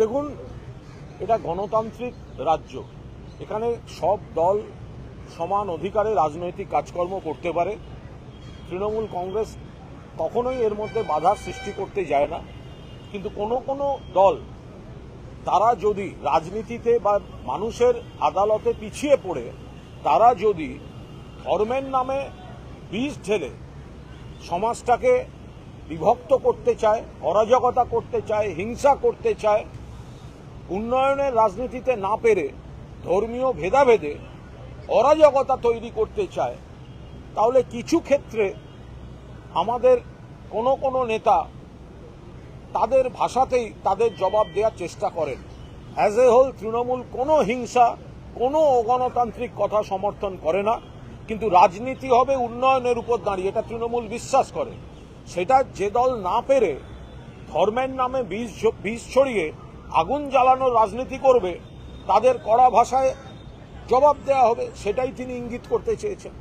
দেখুন, এটা গণতান্ত্রিক রাজ্য। এখানে সব দল সমান অধিকারে রাজনৈতিক কাজকর্ম করতে পারে। তৃণমূল কংগ্রেস কখনোই এর মধ্যে বাধার সৃষ্টি করতে যায় না। কিন্তু কোনো কোনো দল, তারা যদি রাজনীতিতে বা মানুষের আদালতে পিছিয়ে পড়ে, তারা যদি ধর্মের নামে বীজ ঢেলে সমাজটাকে বিভক্ত করতে চায়, অরাজকতা করতে চায়, হিংসা করতে চায় উন্নয়নের রাজনীতিতে না পেরে ধর্মীয় ভেদাভেদে অরাজকতা তৈরি করতে চায়, তাহলে কিছু ক্ষেত্রে আমাদের কোনো কোনো নেতা তাদের ভাষাতেই তাদের জবাব দেওয়ার চেষ্টা করেন। অ্যাজ এ হোল তৃণমূল কোনো হিংসা, কোনো অগণতান্ত্রিক কথা সমর্থন করে না, কিন্তু রাজনীতি হবে উন্নয়নের উপর দাঁড়িয়ে, এটা তৃণমূল বিশ্বাস করে। সেটা যে দল না পেরে ধর্মের নামে বিষ বিষ ছড়িয়ে আগুন জ্বালানোর রাজনীতি করবে তাদের কড়া ভাষায় জবাব দেওয়া হবে সেটাই তিনি ইঙ্গিত করতে চেয়েছেন।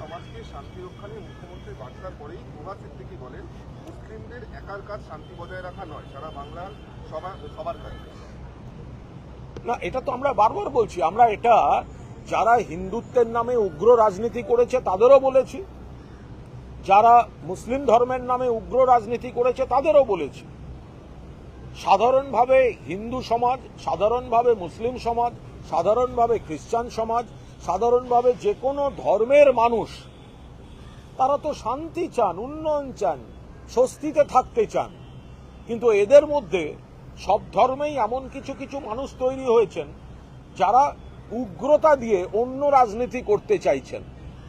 সমাজকে শান্তি রক্ষা নিয়ে মুখ্যমন্ত্রীর বার্তার পরেই প্রভাত সিদ্দিকি বলেন মুসলিমদের একার কাজ শান্তি বজায় রাখা নয় সারা বাংলার সবার সবার কাজ। না এটা তো আমরা বারবার বলছি আমরা এটা যারা হিন্দুত্বের নামে উগ্র রাজনীতি করেছে তাদেরও বলেছি। যারা মুসলিম ধর্মের নামে উগ্র রাজনীতি করেছে তাদেরও বলেছি। সাধারণভাবে হিন্দু সমাজ, সাধারণভাবে মুসলিম সমাজ, সাধারণভাবে খ্রিস্টান সমাজ, সাধারণভাবে যে কোনো ধর্মের মানুষ, তারা তো শান্তি চান, উন্নয়ন চান, স্বস্তিতে থাকতে চান। কিন্তু এদের মধ্যে সব ধর্মেই এমন কিছু কিছু মানুষ তৈরি হয়েছেন, যারা উগ্রতা দিয়ে অন্য রাজনীতি করতে চাইছেন।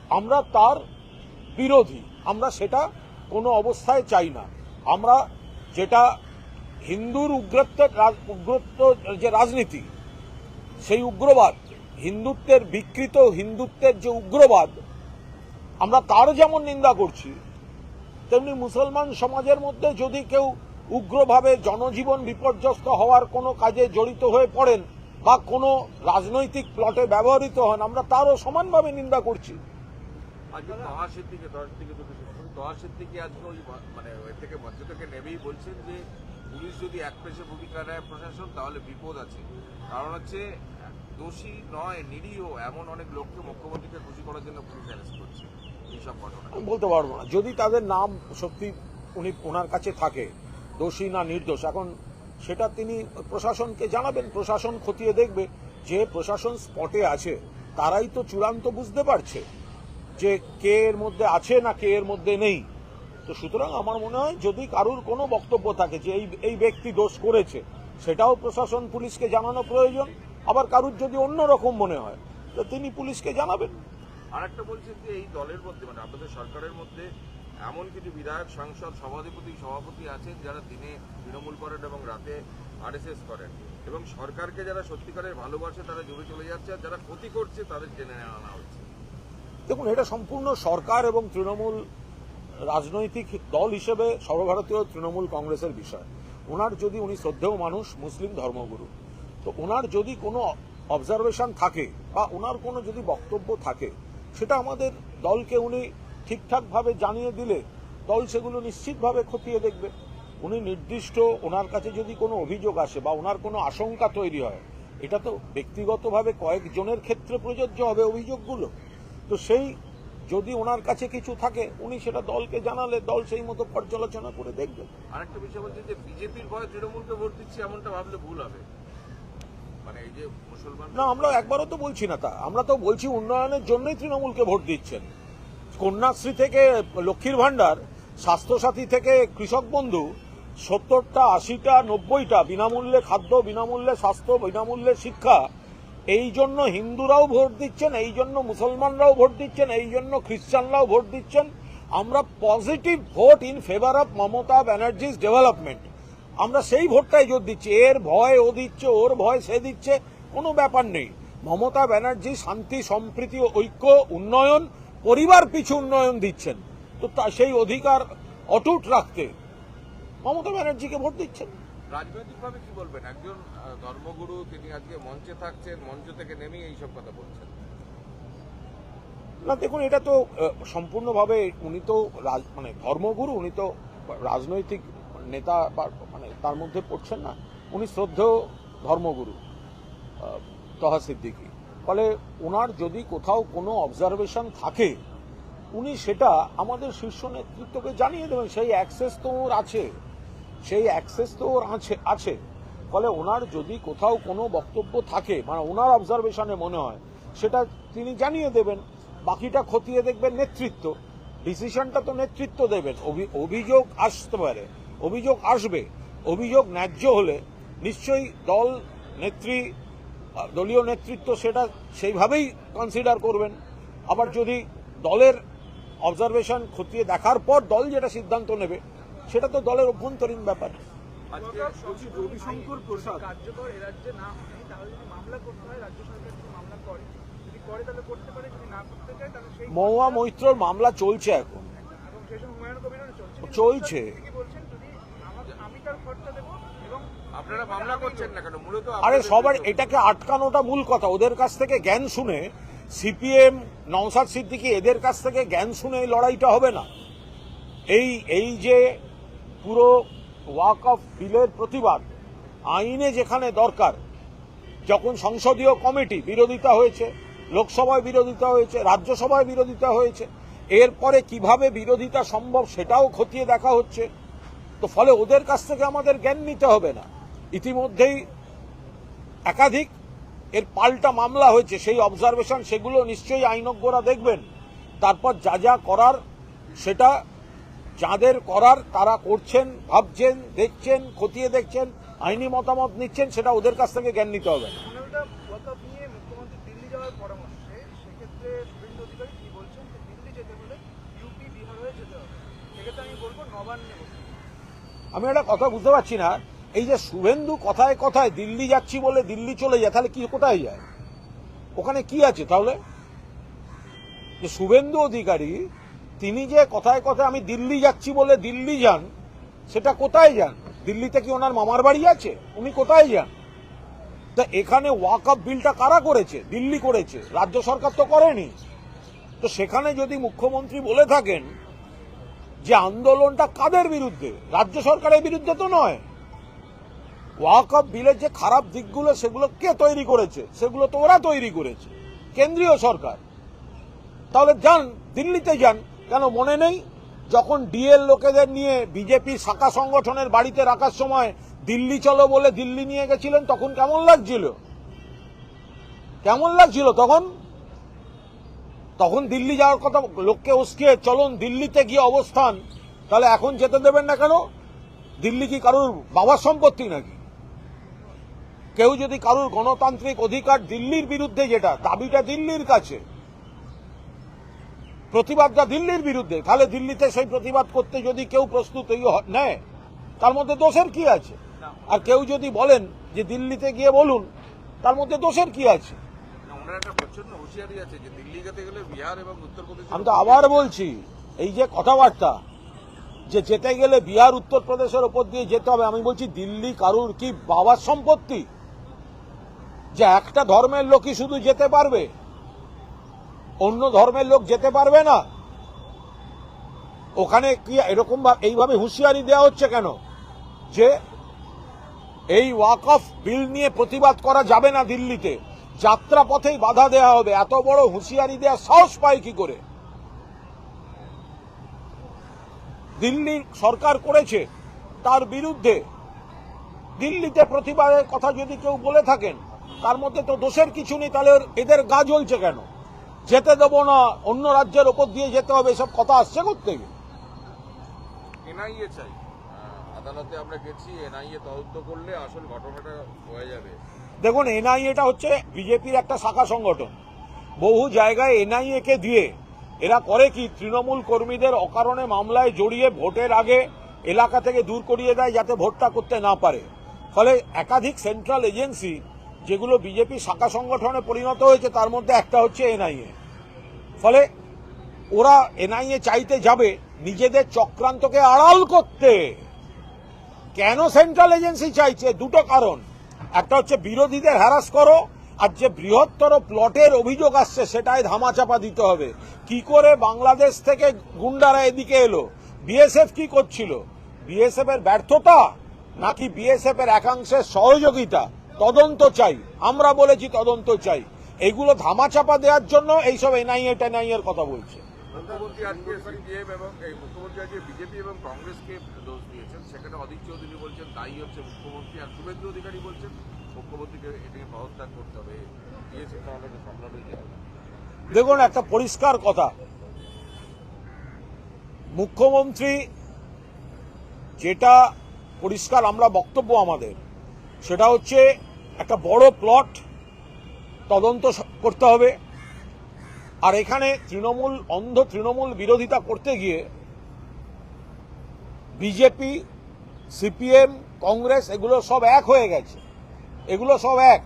আমরা তার বিরোধী, আমরা সেটা কোনো অবস্থায় চাই না। আমরা যেটা হিন্দুর উগ্রত্বের উগ্রত্ব যে রাজনীতি, সেই উগ্রবাদ, হিন্দুত্বের বিকৃত হিন্দুত্বের যে উগ্রবাদ, আমরা তার যেমন নিন্দা করছি, তেমনি মুসলমান সমাজের মধ্যে যদি কেউ উগ্রভাবে জনজীবন বিপর্যস্ত হওয়ার কোনো কাজে জড়িত হয়ে পড়েন বা কোনো রাজনৈতিক প্লটে ব্যবহৃত হন, আমরা তারও সমানভাবে নিন্দা করছি। মানে থেকে বলছেন যে পুলিশ যদি এক পেশে ভূমিকা নেয় প্রশাসন, তাহলে বিপদ আছে। কারণ হচ্ছে, দোষী নয়, নিরীহ, এমন অনেক লোককে মুখ্যমন্ত্রীকে খুশি করার জন্য পুলিশ অ্যারেস্ট করছে এইসব ঘটনা। বলতে পারব না। যদি তাদের নাম সত্যি উনি ওনার কাছে থাকে, দোষী না নির্দোষ, এখন সেটা তিনি প্রশাসনকে জানাবেন, প্রশাসন খতিয়ে দেখবে, যে প্রশাসন স্পটে আছে, তারাই তো চূড়ান্ত বুঝতে পারছে যে কে এর মধ্যে আছে না কে এর মধ্যে নেই। তো সুতরাং আমার মনে হয় যদি কারুর কোনো বক্তব্য থাকে যে এই এই ব্যক্তি দোষ করেছে সেটাও প্রশাসন পুলিশকে জানানো প্রয়োজন। আবার কারুর যদি অন্য রকম মনে হয় তো তিনি পুলিশকে জানাবেন। আর একটা বলছেন যে এই দলের মধ্যে মানে আপনাদের সরকারের মধ্যে এমন কিছু বিধায়ক সাংসদ সভাধিপতি সভাপতি আছেন যারা দিনে তৃণমূল করেন এবং রাতে আরএসএস করেন। এবং সরকারকে যারা সত্যিকারের ভালোবাসে তারা জুড়ে চলে যাচ্ছে আর যারা ক্ষতি করছে তাদের জেনে আনা হচ্ছে। দেখুন এটা সম্পূর্ণ সরকার এবং তৃণমূল রাজনৈতিক দল হিসেবে সর্বভারতীয় তৃণমূল কংগ্রেসের বিষয়। ওনার যদি উনি শ্রদ্ধেয় মানুষ, মুসলিম ধর্মগুরু, তো ওনার যদি কোনো অবজারভেশন থাকে বা ওনার কোনো যদি বক্তব্য থাকে, সেটা আমাদের দলকে উনি ঠিকঠাকভাবে জানিয়ে দিলে দল সেগুলো নিশ্চিতভাবে খতিয়ে দেখবে। উনি নির্দিষ্ট ওনার কাছে যদি কোনো অভিযোগ আসে বা ওনার কোনো আশঙ্কা তৈরি হয়, এটা তো ব্যক্তিগতভাবে কয়েকজনের ক্ষেত্রে প্রযোজ্য হবে অভিযোগগুলো। তো সেই যদি ওনার কাছে কিছু থাকে উনি সেটা দলকে জানালে দল সেই মতো পর্যালোচনা করে দেখবে। আরেকটা বিষয় বলছে যে বিজেপির ভয়ে তৃণমূলকে ভোট দিচ্ছে এমনটা ভাবলে ভুল হবে। মানে এই যে না আমরা একবারও তো বলছি না তা। আমরা তো বলছি উন্নয়নের জন্যই তৃণমূলকে ভোট দিচ্ছেন। কন্যাশ্রী থেকে লক্ষ্মীর ভাণ্ডার স্বাস্থ্যসাথী থেকে কৃষক বন্ধু সত্তরটা আশিটা নব্বইটা বিনামূল্যে খাদ্য বিনামূল্যে স্বাস্থ্য বিনামূল্যে শিক্ষা এই জন্য হিন্দুরাও ভোট দিচ্ছেন, এই জন্য মুসলমানরাও ভোট দিচ্ছেন, এই জন্য খ্রিস্টানরাও ভোট দিচ্ছেন। আমরা positive vote in favour of Mamata Banerjee's development আমরা সেই ভোটটাই জোর দিচ্ছি। এর ভয় ও দিচ্ছে, ওর ভয় সে দিচ্ছে, কোনো ব্যাপার নেই। মমতা ব্যানার্জি শান্তি, সম্প্রীতি, ঐক্য, উন্নয়ন, পরিবার পিছু উন্নয়ন দিচ্ছেন। তো তা সেই অধিকার অটুট রাখতে মমতা ব্যানার্জিকে ভোট দিচ্ছেন। রাজনৈতিকভাবে কি বলবেন? একজন ধর্মগুরু তিনি আজকে মঞ্চে থাকছেন, মঞ্চ থেকে নেমেই এইসব কথা বলছেন। না, দেখুন, এটা তো সম্পূর্ণভাবে উনি তো মানে ধর্মগুরু, উনি তো রাজনৈতিক নেতা মানে তার মধ্যে পড়ছেন না। উনি শ্রদ্ধেয় ধর্মগুরু তহা সিদ্দিকী। ফলে ওনার যদি কোথাও কোনো অবজারভেশন থাকে, উনি সেটা আমাদের শীর্ষ নেতৃত্বকে জানিয়ে দেবেন। সেই অ্যাক্সেস তো ওর আছে। সেই অ্যাক্সেস তো ওর আছে আছে। ফলে ওনার যদি কোথাও কোনো বক্তব্য থাকে মানে ওনার অবজারভেশনে মনে হয়, সেটা তিনি জানিয়ে দেবেন। বাকিটা খতিয়ে দেখবেন নেতৃত্ব। ডিসিশনটা তো নেতৃত্ব দেবেন। অভি- অভিযোগ আসতে পারে। অভিযোগ আসবে। অভিযোগ ন্যায্য হলে নিশ্চয়ই দল, নেত্রী, দলীয় নেতৃত্ব সেটা সেইভাবেই কনসিডার করবেন। আবার যদি দলের অবজারভেশন খতিয়ে দেখার পর দল যেটা সিদ্ধান্ত নেবে সেটা তো দলের অভ্যন্তরীণ ব্যাপার। আজকে রবিশঙ্কর প্রসাদ। কার্যকর এ রাজ্যে না হয় তাহলে যদি মামলা করতে হয় রাজ্য সরকার যদি মামলা করে যদি করে তাহলে করতে পারে যদি না করতে চায় তাহলে সেই মহুয়া মৈত্রর মামলা চলছে এখন। এবং সেই সময় হুমায়ুন কবিরও চলছে। চলছে। বলছেন যদি আমি তার খরচা দেবো এবং আপনারা মামলা করছেন না কেন? মূলত আরে সবার এটাকে আটকানোটা মূল কথা। ওদের কাছ থেকে জ্ঞান শুনে সিপিএম নওসাদ সিদ্দিকি এদের কাছ থেকে জ্ঞান শুনে এই লড়াইটা হবে না। এই এই যে পুরো ওয়াক অফ বিলের প্রতিবাদ, আইনে যেখানে দরকার, যখন সংসদীয় কমিটি বিরোধিতা হয়েছে, লোকসভায় বিরোধিতা হয়েছে, রাজ্যসভায় বিরোধিতা হয়েছে, এরপরে কীভাবে বিরোধিতা সম্ভব সেটাও খতিয়ে দেখা হচ্ছে, তো ফলে ওদের কাছ থেকে আমাদের জ্ঞান নিতে হবে না। ইতিমধ্যেই একাধিক এর পাল্টা মামলা হয়েছে, সেই অবজারভেশন সেগুলো নিশ্চয়ই আইনজ্ঞরা দেখবেন। তারপর যা যা করার, সেটা যাদের করার তারা করছেন ভাবছেন দেখছেন খতিয়ে দেখছেন আইনি মতামত নিচ্ছেন সেটা ওদের কাছ থেকে জ্ঞান নিতে হবে না। পনেরোটা ওয়াকআপ নিয়ে মুখ্যমন্ত্রী দিল্লি যাওয়ার পরামর্শে সেক্ষেত্রে শুভেন্দু অধিকারী তিনি বলছেন যে দিল্লি যেতে হলে ইউপি বিহার যেতে হবে। সেক্ষেত্রে আমি বলব নবান্নে বসে আমি একটা কথা বুঝতে পারছি না এই যে শুভেন্দু কথায় কথায় দিল্লি যাচ্ছি বলে দিল্লি চলে যায় তাহলে কি কোথায় যায়? ওখানে কি আছে তাহলে? যে শুভেন্দু অধিকারী তিনি যে কথায় কথায় আমি দিল্লি যাচ্ছি বলে দিল্লি যান, সেটা কোথায় যান? দিল্লিতে কি ওনার মামার বাড়ি আছে? উনি কোথায় যান? তা এখানে ওয়াক আপ বিলটা কারা করেছে? দিল্লি করেছে, রাজ্য সরকার তো করেনি। তো সেখানে যদি মুখ্যমন্ত্রী বলে থাকেন যে আন্দোলনটা কাদের বিরুদ্ধে? রাজ্য সরকারের বিরুদ্ধে তো নয়। ওয়াক অফ বিলের যে খারাপ দিকগুলো, সেগুলো কে তৈরি করেছে? সেগুলো তো ওরা তৈরি করেছে। কেন্দ্রীয় সরকার। তাহলে যান, দিল্লিতে যান। কেন মনে নেই? যখন ডিএল লোকেদের নিয়ে বিজেপি শাখা সংগঠনের বাড়িতে রাখার সময় দিল্লি চলো বলে দিল্লি নিয়ে গেছিলেন, তখন কেমন লাগছিল? কেমন লাগছিল তখন? তখন দিল্লি যাওয়ার কথা লোককে উস্কে, চলুন দিল্লিতে গিয়ে অবস্থান, তাহলে এখন যেতে দেবেন না কেন? দিল্লি কি কারুর বাবার সম্পত্তি নাকি? কেউ যদি কারুর গণতান্ত্রিক অধিকার দিল্লির বিরুদ্ধে যেটা, দাবিটা দিল্লির কাছে। প্রতিবাদটা দিল্লির বিরুদ্ধে তাহলে দিল্লিতে সেই প্রতিবাদ করতে যদি কেউ প্রস্তুত নেয় তার মধ্যে দোষের কি আছে? আর কেউ যদি বলেন যে দিল্লিতে গিয়ে বলুন তার মধ্যে দোষের কি আছে? আমি তো আবার বলছি এই যে কথাবার্তা যে যেতে গেলে বিহার উত্তরপ্রদেশের ওপর দিয়ে যেতে হবে আমি বলছি দিল্লি কারুর কি বাবার সম্পত্তি? যে একটা ধর্মের লোকই শুধু যেতে পারবে? অন্য ধর্মের লোক যেতে পারবে না। ওখানে কি এরকম এইভাবে হুঁশিয়ারি দেওয়া হচ্ছে কেন? যে এই ওয়াক অফ বিল নিয়ে প্রতিবাদ করা যাবে না দিল্লিতে। যাত্রা পথেই বাধা দেওয়া হবে। এত বড় হুঁশিয়ারি দেওয়া সাহস পায় কি করে? দিল্লি সরকার করেছে তার বিরুদ্ধে। দিল্লিতে প্রতিবাদের কথা যদি কেউ বলে থাকেন, তার মধ্যে তো দোষের কিছু নেই, তাহলে এদের গা জ্বলছে কেন? যেতে দেবো না অন্য রাজ্যের ওপর দিয়ে যেতে হবে এসব কথা আসছে থেকে এনআইএ চাই। আদালতে আমরা গেছি এনআইএ তদন্ত করলে আসল ঘটনাটা হয়ে যাবে। দেখুন এনআইএটা হচ্ছে বিজেপির একটা শাখা সংগঠন। বহু জায়গায় এনআইএ কে দিয়ে এরা করে কি তৃণমূল কর্মীদের অকারণে মামলায় জড়িয়ে ভোটের আগে এলাকা থেকে দূর করিয়ে দেয় যাতে ভোটটা করতে না পারে। ফলে একাধিক সেন্ট্রাল এজেন্সি যেগুলো বিজেপি শাখা সংগঠনে পরিণত হয়েছে, তার মধ্যে একটা হচ্ছে এনআইএ ফলে ওরা এনআইএ চাইতে যাবে, নিজেদের চক্রান্তকে আড়াল করতে। কেন সেন্ট্রাল এজেন্সি চাইছে? দুটো কারণ। একটা হচ্ছে বিরোধীদের হ্যারাস করো, আর যে বৃহত্তর প্লটের অভিযোগ আসছে সেটাই ধামাচাপা দিতে হবে। কি করে বাংলাদেশ থেকে গুন্ডারা এদিকে এলো? বিএসএফ কি করছিল? বিএসএফ এর ব্যর্থতা নাকি বিএসএফ এর একাংশের সহযোগিতা? তদন্ত চাই। আমরা বলেছি তদন্ত চাই। এগুলো ধামাচাপা দেওয়ার জন্য এইসব এনআইএ টেনআইএর কথা বলছে। মুখ্যমন্ত্রী আজকে সিপিএম এবং মুখ্যমন্ত্রী আজকে বিজেপি এবং কংগ্রেসকে দোষ দিয়েছেন। সেখানে অধীর চৌধুরী বলছেন দায়ী হচ্ছে মুখ্যমন্ত্রী আর শুভেন্দু অধিকারী বলছেন মুখ্যমন্ত্রীকে এটাকে পদত্যাগ করতে হবে। দিয়েছে তাহলে সামলানো যাবে দেখুন একটা পরিষ্কার কথা। মুখ্যমন্ত্রী যেটা পরিষ্কার আমরা বক্তব্য আমাদের। সেটা হচ্ছে একটা বড় প্লট তদন্ত করতে হবে। আর এখানে তৃণমূল, অন্ধ তৃণমূল বিরোধিতা করতে গিয়ে বিজেপি, সিপিএম, কংগ্রেস এগুলো সব এক হয়ে গেছে। এগুলো সব এক।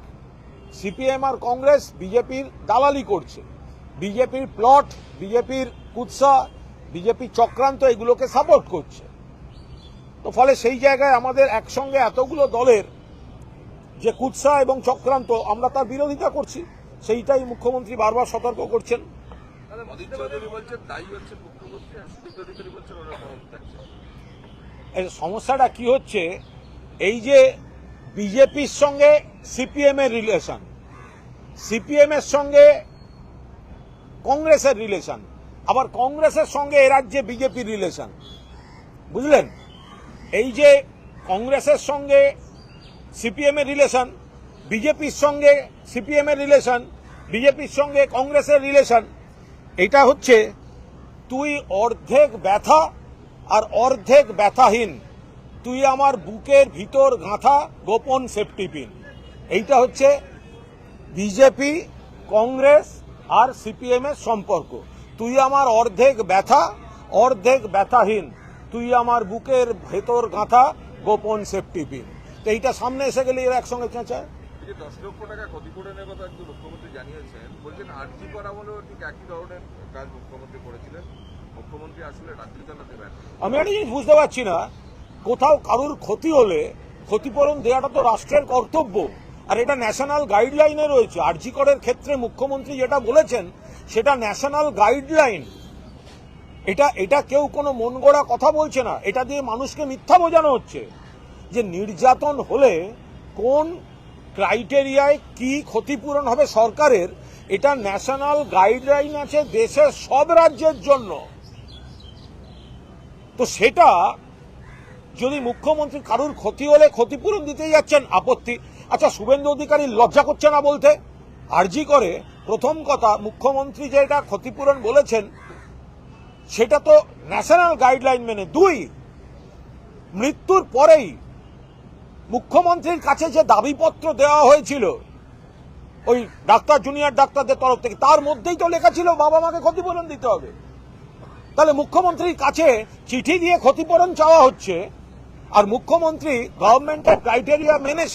সিপিএম আর কংগ্রেস বিজেপির দালালি করছে। বিজেপির প্লট বিজেপির কুৎসা বিজেপির চক্রান্ত এগুলোকে সাপোর্ট করছে। তো ফলে সেই জায়গায় আমাদের একসঙ্গে এতগুলো দলের যে কুৎসা এবং চক্রান্ত আমরা তার বিরোধিতা করছি সেইটাই মুখ্যমন্ত্রী বারবার সতর্ক করছেন। সমস্যাটা কি হচ্ছে এই যে বিজেপির সঙ্গে সিপিএম এর রিলেশন সিপিএম এর সঙ্গে কংগ্রেসের রিলেশন আবার কংগ্রেসের সঙ্গে এ রাজ্যে বিজেপির রিলেশন বুঝলেন? এই যে কংগ্রেসের সঙ্গে সিপিএম এর রিলেশন বিজেপির সঙ্গে সিপিএম এর রিলেশন বিজেপির সঙ্গে কংগ্রেসের রিলেশন এটা হচ্ছে তুই অর্ধেক ব্যথা আর অর্ধেক ব্যথাহীন। তুই আমার বুকের ভিতর গাঁথা গোপন সেফটি পিন এইটা হচ্ছে বিজেপি, কংগ্রেস আর সিপিএম এর সম্পর্ক। তুই আমার অর্ধেক ব্যথা, অর্ধেক ব্যথাহীন। তুই আমার বুকের ভেতর গাঁথা গোপন সেফটি পিন তো এইটা সামনে এসে গেলে এরা একসঙ্গে চেঁচায়। যে দশ লক্ষ টাকা ক্ষতিপূরণের কথা একটু মুখ্যমন্ত্রী জানিয়েছেন। বলছেন আর্জি করা বলেও ঠিক একই ধরনের কাজ মুখ্যমন্ত্রী করেছিলেন। মুখ্যমন্ত্রী আসলে রাজ্য চালাতে আমি একটা জিনিস বুঝতে পারছি না কোথাও কারুর ক্ষতি হলে ক্ষতিপূরণ দেওয়াটা তো রাষ্ট্রের কর্তব্য। আর এটা ন্যাশনাল গাইডলাইনে রয়েছে। আরজি করের ক্ষেত্রে মুখ্যমন্ত্রী যেটা বলেছেন সেটা ন্যাশনাল গাইডলাইন। এটা এটা কেউ কোনো মন গড়া কথা বলছে না। এটা দিয়ে মানুষকে মিথ্যা বোঝানো হচ্ছে। যে নির্যাতন হলে কোন ক্রাইটেরিয়ায় কি ক্ষতিপূরণ হবে সরকারের, এটা ন্যাশনাল গাইডলাইন আছে দেশের সব রাজ্যের জন্য। তো সেটা যদি মুখ্যমন্ত্রী কারুর ক্ষতি হলে ক্ষতিপূরণ দিতে যাচ্ছেন, আপত্তি। আচ্ছা শুভেন্দু অধিকারী লজ্জা করছে না বলতে? আরজি করে। প্রথম কথা, মুখ্যমন্ত্রী যেটা ক্ষতিপূরণ বলেছেন, সেটা তো ন্যাশনাল গাইডলাইন মেনে। দুই, মৃত্যুর পরেই মুখ্যমন্ত্রীর কাছে যে দাবিপত্র দেওয়া হয়েছিল, ওই ডাক্তার, জুনিয়র ডাক্তারদের তরফ থেকে, তার মধ্যেই তো লেখা ছিল, বাবা মাকে ক্ষতিপূরণ দিতে হবে। তাহলে মুখ্যমন্ত্রীর কাছে চিঠি দিয়ে ক্ষতিপূরণ চাওয়া হচ্ছে, আর মুখ্যমন্ত্রী গভর্নমেন্টের ক্রাইটেরিয়া মেনে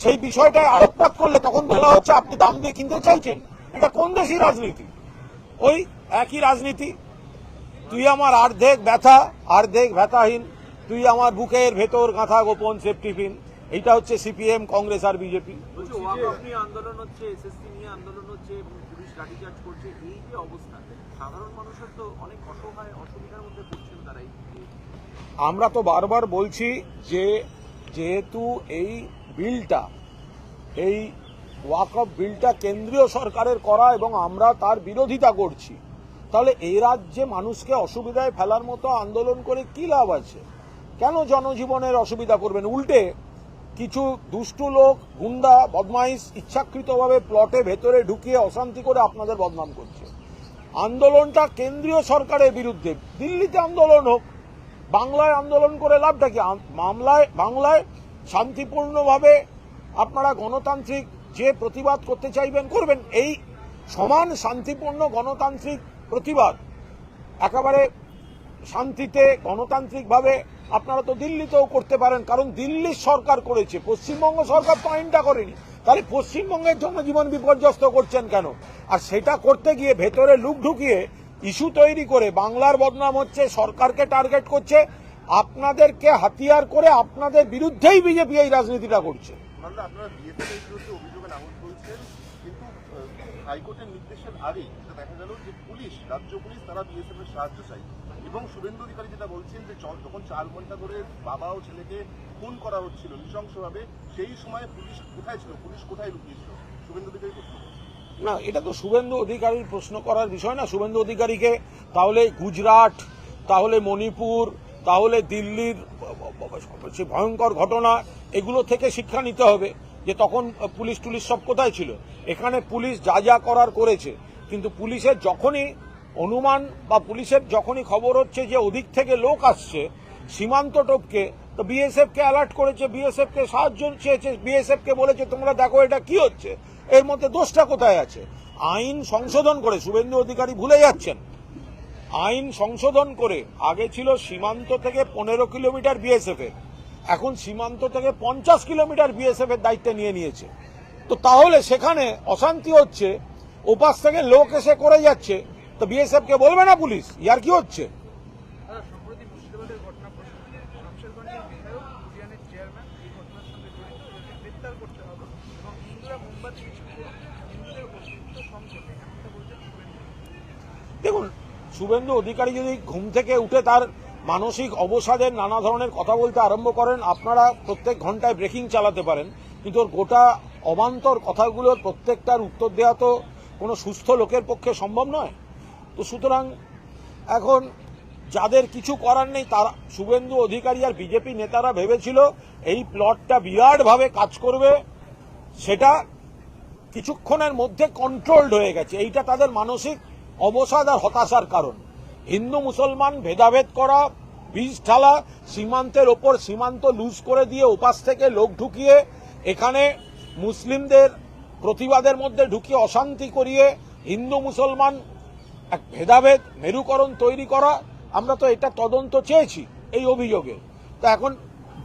সেই বিষয়টায় আলোকপাত করলে তখন বলা হচ্ছে, আপনি দাম দিয়ে কিনতে চাইছেন, এটা কোন দেশি রাজনীতি? ওই একই রাজনীতি। তুই আমার অর্ধেক ব্যথা, অর্ধেক ব্যথাহীন তুই আমার বুকের ভেতর গাঁথা গোপন সেফটি পিন এইটা হচ্ছে সিপিএম কংগ্রেস আর বিজেপি বলছি ওয়াকফ নিয়ে আন্দোলন হচ্ছে এসএসসি নিয়ে আন্দোলন হচ্ছে পুলিশ লাঠিচার্জ করছে এই যে অবস্থা সাধারণ মানুষের তো অনেক অসহায় অসুবিধার মধ্যে পড়ছেন তারা আমরা তো বারবার বলছি যে যেহেতু এই বিলটা এই ওয়াক অফ বিলটা কেন্দ্রীয় সরকারের করা এবং আমরা তার বিরোধিতা করছি তাহলে এই রাজ্যে মানুষকে অসুবিধায় ফেলার মতো আন্দোলন করে কি লাভ আছে? কেন জনজীবনের অসুবিধা করবেন? উল্টে কিছু দুষ্টু লোক, গুন্ডা, বদমাইশ ইচ্ছাকৃতভাবে প্লটে ভেতরে ঢুকিয়ে অশান্তি করে আপনাদের বদনাম করছে। আন্দোলনটা কেন্দ্রীয় সরকারের বিরুদ্ধে। দিল্লিতে আন্দোলন হোক, বাংলায় আন্দোলন করে লাভটা কি? মামলায় বাংলায় শান্তিপূর্ণভাবে আপনারা গণতান্ত্রিক যে প্রতিবাদ করতে চাইবেন, করবেন। এই সমান শান্তিপূর্ণ গণতান্ত্রিক প্রতিবাদ একেবারে শান্তিতে গণতান্ত্রিকভাবে আপনারা তো দিল্লিতেও করতে পারেন, কারণ দিল্লির সরকার করেছে, পশ্চিমবঙ্গ সরকার তো আইনটা করেনি। তাহলে পশ্চিমবঙ্গের জনজীবন বিপর্যস্ত করছেন কেন? আর সেটা করতে গিয়ে ভেতরে লুক ঢুকিয়ে ইস্যু তৈরি করে বাংলার বদনাম হচ্ছে, সরকারকে টার্গেট করছে, আপনাদেরকে হাতিয়ার করে আপনাদের বিরুদ্ধেই বিজেপি এই রাজনীতিটা করছে। নির্দেশের যেটা দেখা গেল যে পুলিশ, রাজ্য পুলিশ, তারা বিএসএফ এর সাহায্য চাই এবং শুভেন্দু অধিকারী যেটা বলছেন যে যখন চার ঘণ্টা ধরে বাবা ও ছেলেকে খুন করা হচ্ছিল নৃশংসভাবে, সেই সময় পুলিশ কোথায় ছিল? পুলিশ কোথায় লুকিয়েছিল? শুভেন্দু অধিকারী প্রশ্ন না, এটা তো শুভেন্দু অধিকারীর প্রশ্ন করার বিষয় না। শুভেন্দু অধিকারীকে তাহলে গুজরাট, তাহলে মণিপুর, তাহলে দিল্লির সে ভয়ঙ্কর ঘটনা, এগুলো থেকে শিক্ষা নিতে হবে যে তখন পুলিশ টুলিশ সব কোথায় ছিল। এখানে পুলিশ যা যা করার করেছে, কিন্তু পুলিশের যখনই অনুমান বা পুলিশের যখনই খবর হচ্ছে যে ওদিক থেকে লোক আসছে, সীমান্ত টপকে, তো বিএসএফ কে অ্যালার্ট করেছে বিএসএফ কে সাহায্য চেয়েছে বিএসএফ কে বলেছে, তোমরা দেখো এটা কি হচ্ছে? এর মধ্যে দোষটা কোথায় আছে? আইন সংশোধন করে, শুভেন্দু অধিকারী ভুলে যাচ্ছেন। আইন সংশোধন করে, আগে ছিল সীমান্ত থেকে পনেরো কিলোমিটার বিএসএফ এর, এখন সীমান্ত থেকে পঞ্চাশ কিলোমিটার বিএসএফ এর দায়িত্ব নিয়ে নিয়েছে। তো তাহলে সেখানে অশান্তি হচ্ছে, ওপাশ থেকে লোক এসে করে যাচ্ছে। তো বিএসএফ কে বলবে না পুলিশ? ইয়ার কি হচ্ছে? শুভেন্দু দেখুন শুভেন্দু অধিকারী যদি ঘুম থেকে উঠে তার মানসিক অবসাদের নানা ধরনের কথা বলতে আরম্ভ করেন আপনারা প্রত্যেক ঘন্টায় ব্রেকিং চালাতে পারেন। কিন্তু ওর গোটা অবান্তর কথাগুলোর প্রত্যেকটার উত্তর দেওয়া তো কোনো সুস্থ লোকের পক্ষে সম্ভব নয়। তো সুতরাং এখন যাদের কিছু করার নেই, তারা শুভেন্দু অধিকারী আর বিজেপি নেতারা ভেবেছিল এই প্লটটা বিরাটভাবে কাজ করবে। সেটা কিছুক্ষণের মধ্যে কন্ট্রোলড হয়ে গেছে। এইটা তাদের মানসিক অবসাদ আর হতাশার কারণ। হিন্দু মুসলমান ভেদাভেদ করা বীজ ঢালা, সীমান্তের ওপর সীমান্ত লুজ করে দিয়ে ওপাশ থেকে লোক ঢুকিয়ে, এখানে মুসলিমদের প্রতিবাদের মধ্যে ঢুকিয়ে অশান্তি করিয়ে, হিন্দু মুসলমান এক ভেদাভেদ, মেরুকরণ তৈরি করা, আমরা তো এটা তদন্ত চেয়েছি এই অভিযোগে। তা এখন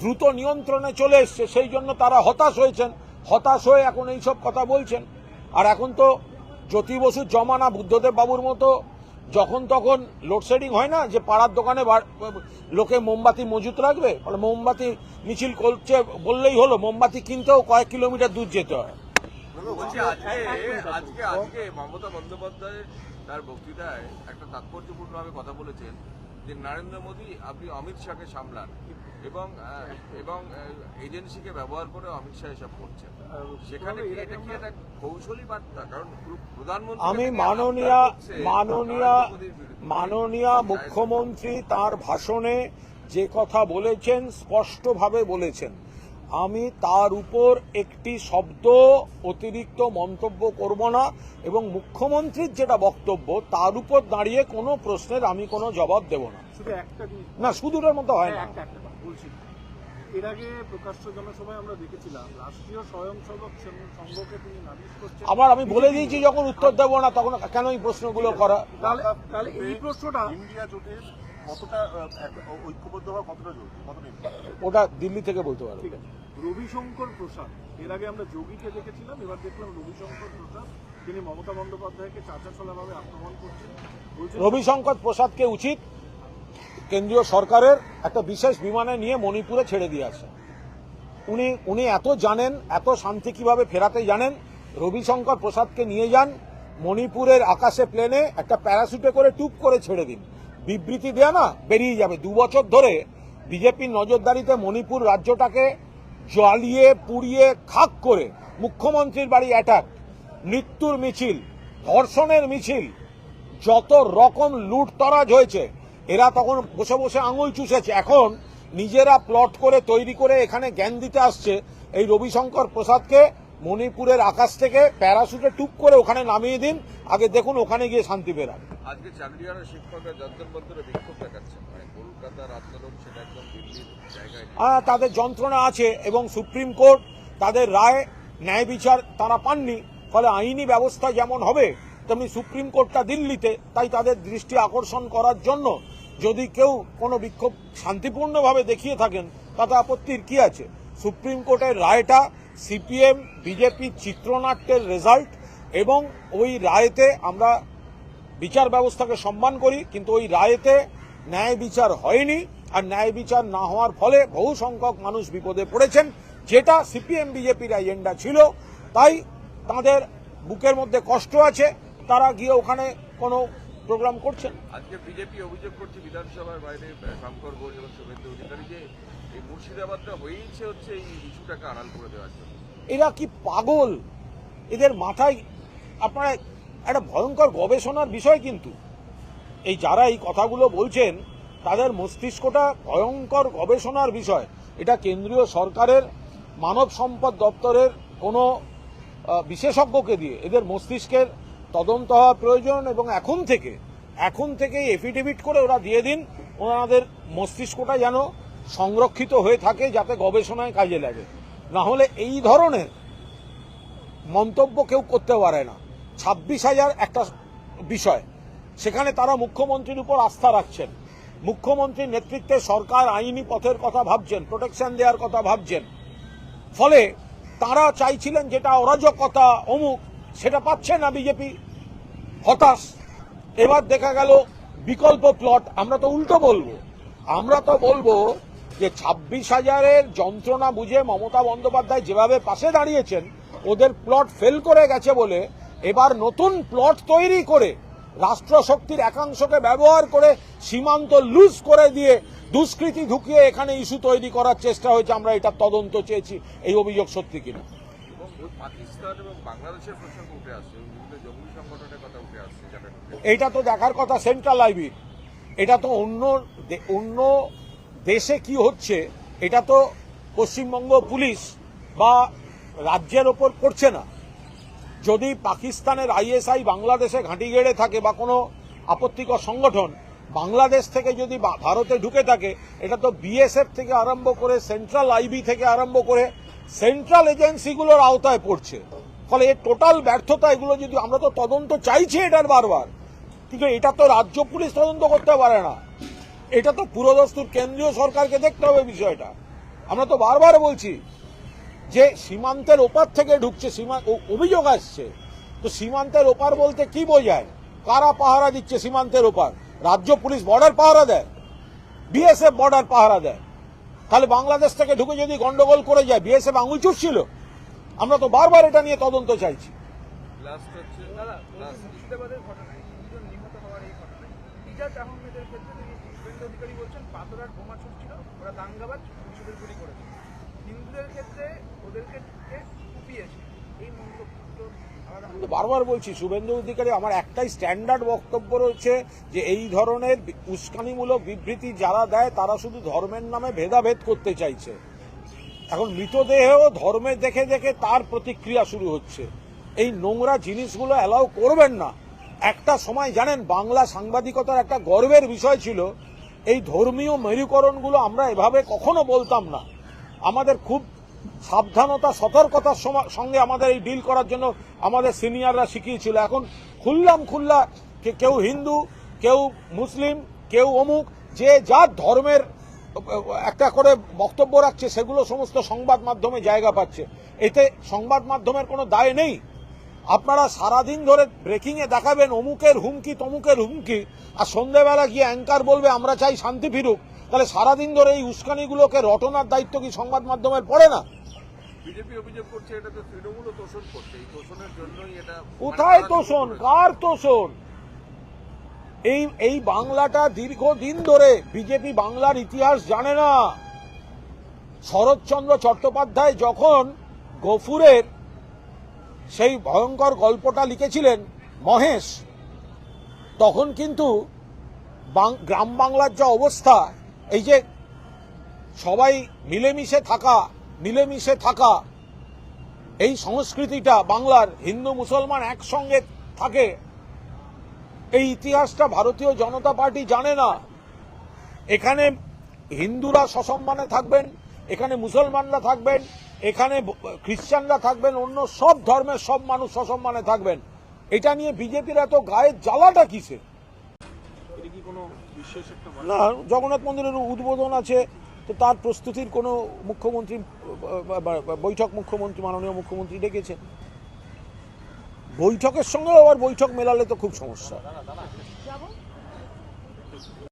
দ্রুত নিয়ন্ত্রণে চলে এসছে, সেই জন্য তারা হতাশ হয়েছেন। হতাশ হয়ে এখন এইসব কথা বলছেন। আর এখন তো জ্যোতি বসুর জমানা, বুদ্ধদেব বাবুর মতো যখন তখন লোডশেডিং হয় না যে পাড়ার দোকানে লোকে মোমবাতি মজুত রাখবে? ফলে মোমবাতি মিছিল করছে বললেই হলো, মোমবাতি কিনতেও কয়েক কিলোমিটার দূর যেতে হয়। আজকে মমতা তার বক্তৃতায় একটা তাৎপর্যপূর্ণভাবে কথা বলেছেন যে নরেন্দ্র মোদী আপনি অমিত শাহকে সামলান এবং এবং এজেন্সিকে ব্যবহার করে অমিত শাহ এসব করছেন সেখানে কি এটা কি একটা কৌশলী বার্তা কারণ প্রধানমন্ত্রী আমি মাননীয়া মাননীয়া। মাননীয়া মুখ্যমন্ত্রী তার ভাষণে যে কথা বলেছেন স্পষ্টভাবে বলেছেন আমি তার উপর একটি শব্দ অতিরিক্ত মন্তব্য করব না এবং মুখ্যমন্ত্রীর যেটা বক্তব্য তার উপর দাঁড়িয়ে কোনো প্রশ্নের আমি কোনো জবাব দেব না। শুধু একটা না সুদূরের মতো হয় না। একটা একটা বলছি। এর আগে প্রকাশ্য জনসভায় আমরা দেখেছিলাম রাষ্ট্রীয় স্বয়ংসেবক সংঘ- সংঘকে তিনি নালিশ করছেন। আবার আমি বলে দিয়েছি যখন উত্তর দেব না তখন কেন এই প্রশ্নগুলো করা? তাহলে তাহলে এই প্রশ্নটা ইন্ডিয়া জোটের কতটা ঐক্যবদ্ধ হওয়া কতটা জরুরি? কতটা ওটা দিল্লি থেকে বলতে পারব ঠিক আছে। রবিশঙ্কর প্রসাদ। এর আগে আমরা যোগীকে দেখেছিলাম, এবার দেখলাম রবিশঙ্কর প্রসাদ। তিনি মমতা বন্দ্যোপাধ্যায়কে চাচা ছলাভাবে আক্রমণ করছেন। রবিশঙ্কর প্রসাদকে উচিত? কেন্দ্রীয় সরকারের একটা বিশেষ বিমানে নিয়ে মণিপুরে ছেড়ে দিয়ে আসে। উনি উনি এত জানেন, এত শান্তি কীভাবে ফেরাতে জানেন? রবিশঙ্কর প্রসাদকে নিয়ে যান, মণিপুরের আকাশে প্লেনে একটা প্যারাসুটে করে টুপ করে ছেড়ে দিন। বিবৃতি দেয়া না, বেরিয়ে যাবে। দু বছর ধরে বিজেপির নজরদারিতে মণিপুর রাজ্যটাকে জ্বালিয়ে, পুড়িয়ে, খাক করে মুখ্যমন্ত্রীর বাড়ি অ্যাটাক মৃত্যুর মিছিল, ধর্ষণের মিছিল, যত রকম লুটতরাজ হয়েছে, এরা তখন বসে বসে আঙুল চুষেছে। এখন নিজেরা প্লট করে, তৈরি করে এখানে জ্ঞান দিতে আসছে এই রবিশঙ্কর প্রসাদকে মণিপুরের আকাশ থেকে প্যারাশুটে টুক করে ওখানে নামিয়ে দিন। আগে দেখুন ওখানে গিয়ে শান্তি বেরান আজকে চাকরিহারা শিক্ষকরা যন্ত্র মন্ত্রে বিক্ষোভ দেখাচ্ছেন মানে কলকাতার আন্দোলন সেটা একদম দিল্লির জায়গায় নেই। আহ, তাদের যন্ত্রণা আছে এবং সুপ্রিম কোর্ট তাদের রায়, ন্যায় বিচার তারা পাননি, ফলে আইনি ব্যবস্থা যেমন হবে, তেমনি সুপ্রিম কোর্টটা দিল্লিতে, তাই তাদের দৃষ্টি আকর্ষণ করার জন্য যদি কেউ কোনো বিক্ষোভ শান্তিপূর্ণভাবে দেখিয়ে থাকেন, তাতে আপত্তির কি আছে? সুপ্রিম কোর্টের রায়টা সিপিএম, বিজেপি চিত্রনাট্যের রেজাল্ট এবং ওই রায়েতে আমরা বিচার ব্যবস্থাকে সম্মান করি, কিন্তু ওই রায়েতে ন্যায় বিচার হয়নি। আর ন্যায় বিচার না হওয়ার ফলে বহু সংখ্যক মানুষ বিপদে পড়েছেন যেটা সিপিএম বিজেপির এজেন্ডা ছিল। তাই তাদের বুকের মধ্যে কষ্ট আছে তারা গিয়ে ওখানে কোনো প্রোগ্রাম করছেন? আজকে বিজেপি অভিযোগ করছে বিধানসভার বাইরে শঙ্কর ঘোষ এবং শুভেন্দু অধিকারী যে এই মুর্শিদাবাদটা হয়েইছে হচ্ছে এই ইস্যুটাকে আড়াল করে দেওয়ার জন্য। এরা কি পাগল? এদের মাথায় আপনারা একটা ভয়ঙ্কর গবেষণার বিষয় কিন্তু। এই যারা এই কথাগুলো বলছেন তাদের মস্তিষ্কটা ভয়ঙ্কর গবেষণার বিষয়। এটা কেন্দ্রীয় সরকারের, মানব সম্পদ দপ্তরের কোনো বিশেষজ্ঞকে দিয়ে। এদের মস্তিষ্কের তদন্ত হওয়া প্রয়োজন এবং এখন থেকে, এখন থেকেই এফিডেভিট করে ওরা দিয়ে দিন, ওনাদের মস্তিষ্কটা যেন সংরক্ষিত হয়ে থাকে যাতে গবেষণায় কাজে লাগে। না হলে এই ধরনের মন্তব্য কেউ করতে পারে না। ছাব্বিশ হাজার একটা বিষয়, সেখানে তারা মুখ্যমন্ত্রীর উপর আস্থা রাখছেন। মুখ্যমন্ত্রীর নেতৃত্বে সরকার আইনি পথের কথা ভাবছেন প্রোটেকশন দেওয়ার কথা ভাবছেন। ফলে তারা চাইছিলেন যেটা অরাজকতা অমুক, সেটা পাচ্ছে না বিজেপি। হতাশ। এবার দেখা গেল বিকল্প প্লট আমরা তো উল্টো বলব। আমরা তো বলব যে ছাব্বিশ হাজারের যন্ত্রণা বুঝে মমতা বন্দ্যোপাধ্যায় যেভাবে পাশে দাঁড়িয়েছেন, ওদের প্লট ফেল করে গেছে বলে এবার নতুন প্লট তৈরি করে রাষ্ট্রশক্তির একাংশকে ব্যবহার করে সীমান্ত লুজ করে দিয়ে দুষ্কৃতি ঢুকিয়ে এখানে ইস্যু তৈরি করার চেষ্টা হয়েছে আমরা এটা তদন্ত চেয়েছি। এই অভিযোগ সত্যি কিনা? এটা তো দেখার কথা সেন্ট্রাল আইবি এটা তো অন্য অন্য দেশে কি হচ্ছে এটা তো পশ্চিমবঙ্গ পুলিশ বা রাজ্যের ওপর করছে না। যদি পাকিস্তানের আইএসআই বাংলাদেশে ঘাঁটি গেড়ে থাকে বা কোনো আপত্তিকর সংগঠন, বাংলাদেশ থেকে যদি ভারতে ঢুকে থাকে, এটা তো বিএসএফ থেকে আরম্ভ করে সেন্ট্রাল আইবি থেকে আরম্ভ করে সেন্ট্রাল এজেন্সিগুলোর আওতায় পড়ছে। ফলে এর টোটাল ব্যর্থতা এগুলো যদি আমরা তো তদন্ত চাইছি এটার বারবার, কিন্তু এটা তো রাজ্য পুলিশ তদন্ত করতে পারে না। এটা তো পুরোদস্তুর কেন্দ্রীয় সরকারকে দেখতে হবে বিষয়টা। আমরা তো বারবার বলছি যে সীমান্তের ওপার থেকে ঢুকছে সীমা ও- অভিযোগ আসছে। তো সীমান্তের ওপার বলতে কি বোঝায়? কারা পাহারা দিচ্ছে সীমান্তের ওপার? রাজ্য পুলিশ বর্ডার পাহারা দেয়। বিএসএফ বর্ডার পাহারা দেয়। তাহলে বাংলাদেশ থেকে ঢুকে যদি গন্ডগোল করে যায় বিএসএফ আঙুল চুষছিল? আমরা তো বারবার এটা নিয়ে তদন্ত চাইছি। আহমেদের ক্ষেত্রে তিনি শুভেন্দু অধিকারী বলছেন বোমা ছুটছিল ওরা দাঙ্গাবাজ গুলি করেছে। বারবার বলছি, শুভেন্দু অধিকারী, আমার একটাই স্ট্যান্ডার্ড বক্তব্য রয়েছে যে এই ধরনের উস্কানিমূলক বিবৃতি যারা দেয়, তারা শুধু ধর্মের নামে ভেদাভেদ করতে চাইছে। এখন মৃতদেহ ধর্মে দেখে দেখে তার প্রতিক্রিয়া শুরু হচ্ছে। এই নোংরা জিনিসগুলো অ্যালাউ করবেন না। একটা সময়, জানেন, বাংলা সাংবাদিকতার একটা গর্বের বিষয় ছিল, এই ধর্মীয় মেরুকরণগুলো আমরা এভাবে কখনো বলতাম না। আমাদের খুব সাবধানতা, সতর্কতার সঙ্গে আমাদের এই ডিল করার জন্য আমাদের সিনিয়ররা শিখিয়েছিল। এখন খুললাম খুল্লা কেউ হিন্দু, কেউ মুসলিম, কেউ অমুক, যে যার ধর্মের, একটা করে বক্তব্য রাখছে, সেগুলো সমস্ত সংবাদ মাধ্যমে জায়গা পাচ্ছে। এতে সংবাদ মাধ্যমের কোনো দায় নেই। আপনারা সারাদিন ধরে ব্রেকিং এ দেখাবেন, অমুকের হুমকি, তমুকের হুমকি, আর সন্ধ্যেবেলা গিয়ে অ্যাঙ্কার বলবে, আমরা চাই শান্তি ফিরুক। তাহলে সারাদিন ধরে এই উস্কানিগুলোকে রটনার দায়িত্ব কি সংবাদ মাধ্যমের? পড়ে না। বিজেপি অভিযোগ করছে এটা তো তৃণমূলও তোষণ করছে। এই তোষণের জন্যই এটা কোথায় মানে তোষণ? কার তোষণ? এই এই বাংলাটা দীর্ঘদিন ধরে বিজেপি বাংলার ইতিহাস জানে না। শরৎচন্দ্র চট্টোপাধ্যায় যখন গফুরের সেই ভয়ঙ্কর গল্পটা লিখেছিলেন মহেশ তখন কিন্তু গ্রাম বাংলার যা অবস্থা এই যে সবাই মিলেমিশে থাকা মিলেমিশে থাকা, এই সংস্কৃতিটা বাংলার হিন্দু মুসলমান একসঙ্গে থাকে, এই ইতিহাসটা ভারতীয় জনতা পার্টি জানে না এখানে হিন্দুরা সসম্মানে থাকবেন, এখানে মুসলমানরা থাকবেন, এখানে খ্রিস্টানরা থাকবেন, অন্য সব ধর্মের সব মানুষ সসম্মানে থাকবেন এটা নিয়ে বিজেপির এত গায়ের জ্বালাটা কিসে কোনো? না, জগন্নাথ মন্দিরের উদ্বোধন আছে, তো তার প্রস্তুতির কোনো মুখ্যমন্ত্রী বৈঠক মুখ্যমন্ত্রী, মাননীয় মুখ্যমন্ত্রী ডেকেছেন। বৈঠকের সঙ্গে আবার বৈঠক মেলালে তো খুব সমস্যা।